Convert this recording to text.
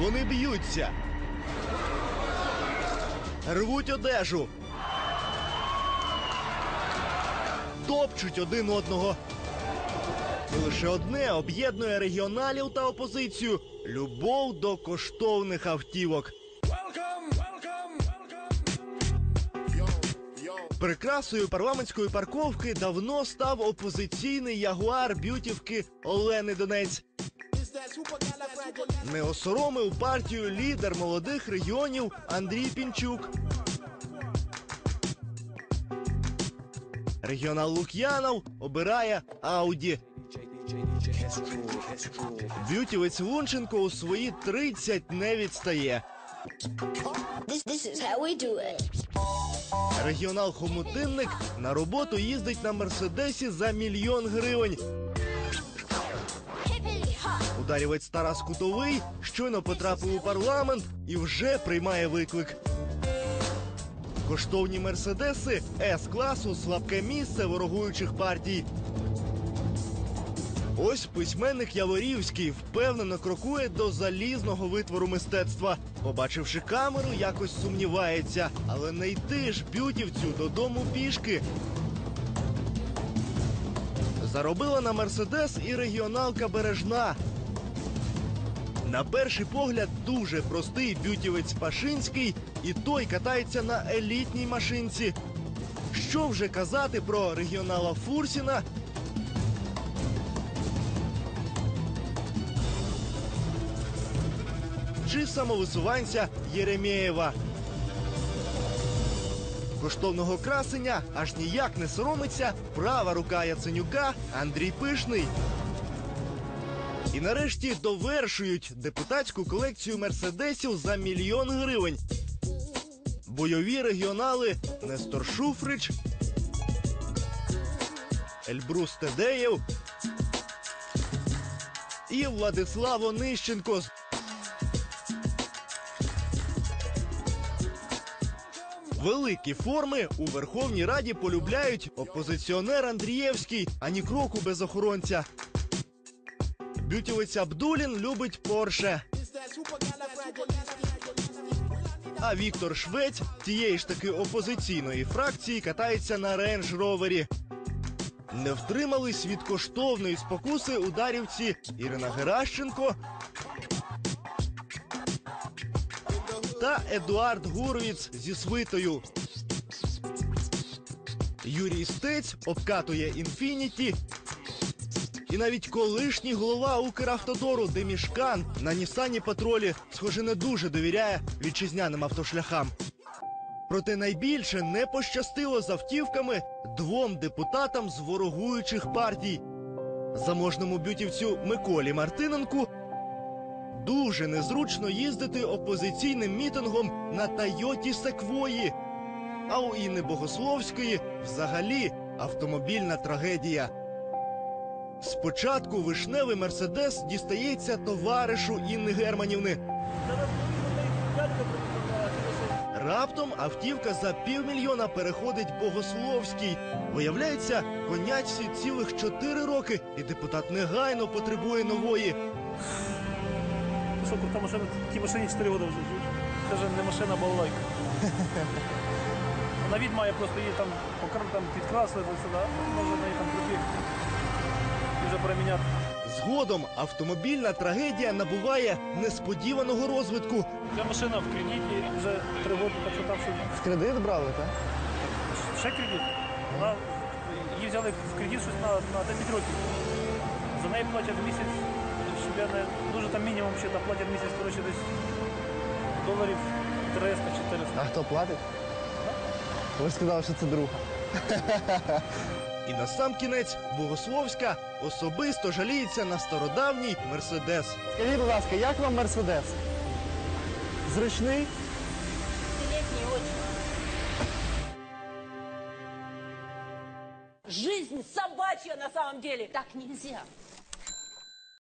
Вони б'ються. Рвуть одежу. Топчуть один одного. І лише одне об'єднує регіоналів та опозицію любов до коштовних автівок. Прикрасою парламентської парковки давно став опозиційний ягуар б'ютівки Олени Донець. Не осоромив партію лідер молодих регіонів Андрій Пінчук. Регіонал Лук'янов обирає Ауді. Б'ютівець Лунченко у свої 30 не відстає. This, this is how we do it. Регіонал Хомутинник на роботу їздить на мерседесі за мільйон гривень. Ударівець Тарас Кутовий щойно потрапив у парламент і вже приймає виклик. Коштовні мерседеси С-класу слабке місце ворогуючих партій. Ось письменник Яворівський впевнено крокує до залізного витвору мистецтва. Побачивши камеру, якось сумнівається, але не йти ж б'ютівцю додому пішки. Заробила на мерседес і регіоналка Бережна. На перший погляд дуже простий б'ютівець Пашинський, і той катається на елітній машинці. Що вже казати про регіонала Фурсіна? Чи самовисуванця Єремєєва? Коштовного красення аж ніяк не соромиться права рука Яценюка Андрій Пишний. І нарешті довершують депутатську колекцію мерседесів за мільйон гривень. Бойові регіонали Нестор Шуфрич, Ельбрус Тедеєв і Владислав Онищенко. Великі форми у Верховній Раді полюбляють опозиціонер Андрієвський, ані кроку без охоронця. Бютівець Абдулін любить Порше. А Віктор Швець тієї ж таки опозиційної фракції катається на рейндж ровері. Не втримались від коштовної спокуси ударівці Ірина Геращенко та Едуард Гуровіц зі свитою. Юрій Стець обкатує інфініті. І навіть колишній голова Укравтодору Демішкан на Нісані Патролі, схоже, не дуже довіряє вітчизняним автошляхам. Проте найбільше не пощастило з автівками двом депутатам з ворогуючих партій. Заможному бютівцю Миколі Мартиненку дуже незручно їздити опозиційним мітингом на Тойоті Секвої. А у Інни Богословської взагалі автомобільна трагедія. Спочатку вишневий мерседес дістається товаришу Інни Германівни. Раптом автівка за півмільйона переходить Богословський. Виявляється, конячці цілих чотири роки, і депутат негайно потребує нової. Що крута машина, тій машині 4 роки вже. Це вже не машина, а балалайка. На від має просто її там, покр- там підкрасили сюди, може неї там і вже переміняти. Згодом автомобільна трагедія набуває несподіваного розвитку. Ця машина в кредиті вже 3 роки, так що В кредит брали, так? ще кредит. Вона, її взяли в кредит щось на, на 10 років. За неї платять в місяць, щоб я не дуже там мінімум ще там платять в місяць, коротше, десь доларів 300-400. А хто платить? Ви сказали, що це друг. І на сам кінець Богословська особисто жаліється на стародавній мерседес. Скажіть, будь ласка, як вам мерседес? Зручний? Пятилетний очень. Жизнь собачья на самом деле. Так нельзя.